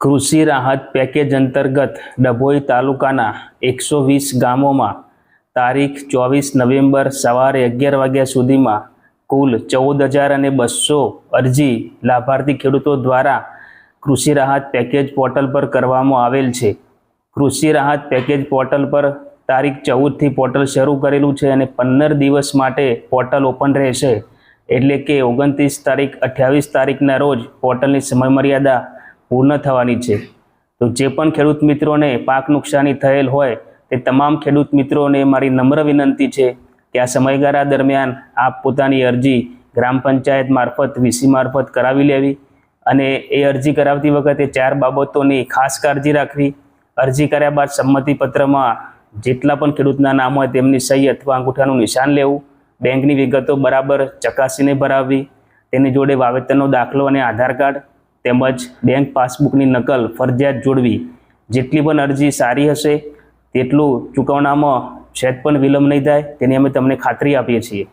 કૃષિ રાહત પેકેજ અંતર્ગત ડભોઈ તાલુકાના એકસો વીસ ગામોમાં તારીખ ચોવીસ નવેમ્બર સવારે અગિયાર વાગ્યા સુધીમાં કુલ ચૌદ હજાર અને બસો અરજી લાભાર્થી ખેડૂતો દ્વારા કૃષિ રાહત પેકેજ પોર્ટલ પર કરવામાં આવેલ છે. કૃષિ રાહત પેકેજ પોર્ટલ પર તારીખ ચૌદથી પોર્ટલ શરૂ કરેલું છે અને પંદર દિવસ માટે પોર્ટલ ઓપન રહેશે. એટલે કે ઓગણત્રીસ તારીખ, અઠ્યાવીસ તારીખના રોજ પોર્ટલની સમયમર્યાદા પૂર્ણ થવાની છે. તો જે પણ ખેડૂત મિત્રોને પાક નુકસાની થયેલ હોય, તે તમામ ખેડૂત મિત્રોને મારી નમ્ર વિનંતી છે કે આ સમયગાળા દરમિયાન આપ પોતાની અરજી ગ્રામ પંચાયત મારફત, વીસી મારફત કરાવી લેવી અને એ અરજી કરાવતી વખતે ચાર બાબતોની ખાસ કાળજી રાખવી. અરજી કર્યા બાદ સંમતિપત્રમાં જેટલા પણ ખેડૂતના નામ હોય તેમની સહી અથવા અંગૂઠાનું નિશાન લેવું. બેંકની વિગતો બરાબર ચકાસીને ભરાવવી, તેની જોડે વાવેતરનો દાખલો અને આધાર કાર્ડ, તેમજ બેંક પાસબુકની નકલ ફરજિયાત જોડવી. જેટલી પણ અરજી સારી હશે, તેટલું ચૂકવણામાં સહેજ પણ વિલંબ નહીં થાય, તેની અમે તમને ખાતરી આપીએ છીએ.